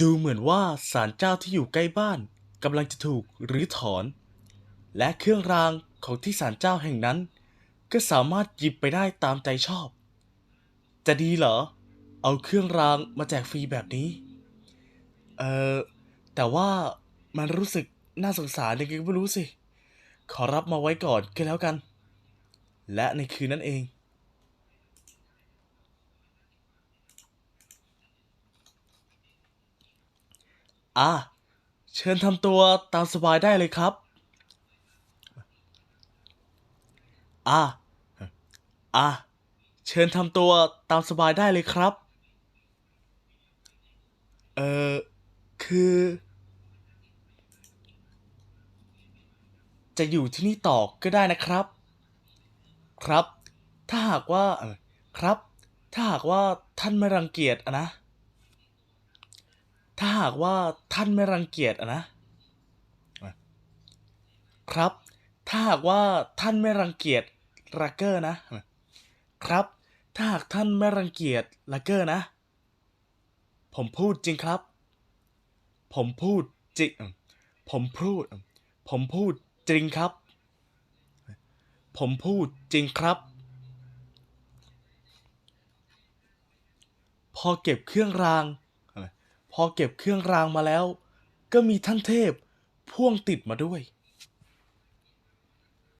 ดูเหมือนว่าศาลเจ้าที่อยู่ใกล้บ้านกำลังจะถูกรื้อถอน และเครื่องรางของที่ศาลเจ้าแห่งนั้น ก็สามารถหยิบไปได้ตามใจชอบ จะดีเหรอ เอาเครื่องรางมาแจกฟรีแบบนี้ เออแต่ว่ามันรู้สึกน่าสงสารยังไงก็ไม่รู้สิ ขอรับมาไว้ก่อนก็แล้วกัน และในคืนนั้นเอง อะเชิญทำตัวตามสบายได้เลยครับ อะอะเชิญทำตัวตามสบายได้เลยครับ เออคือ จะอยู่ที่นี่ต่อก็ได้นะครับ ครับ ถ้าหากว่า ครับ ถ้าหากว่าท่านไม่รังเกียจอะนะ หากว่าท่านไม่รังเกียจอะนะ ครับ ถ้าหากว่าท่านไม่รังเกียจลักเกอร์นะ ครับ ถ้าหากท่านไม่รังเกียจลักเกอร์นะ ผมพูดจริงครับ ผมพูดจริง ผมพูด ผมพูดจริงครับ ผมพูดจริงครับ พอเก็บเครื่องราง พอเก็บเครื่องรางมาแล้ว ก็มีท่านเทพพ่วงติดมาด้วย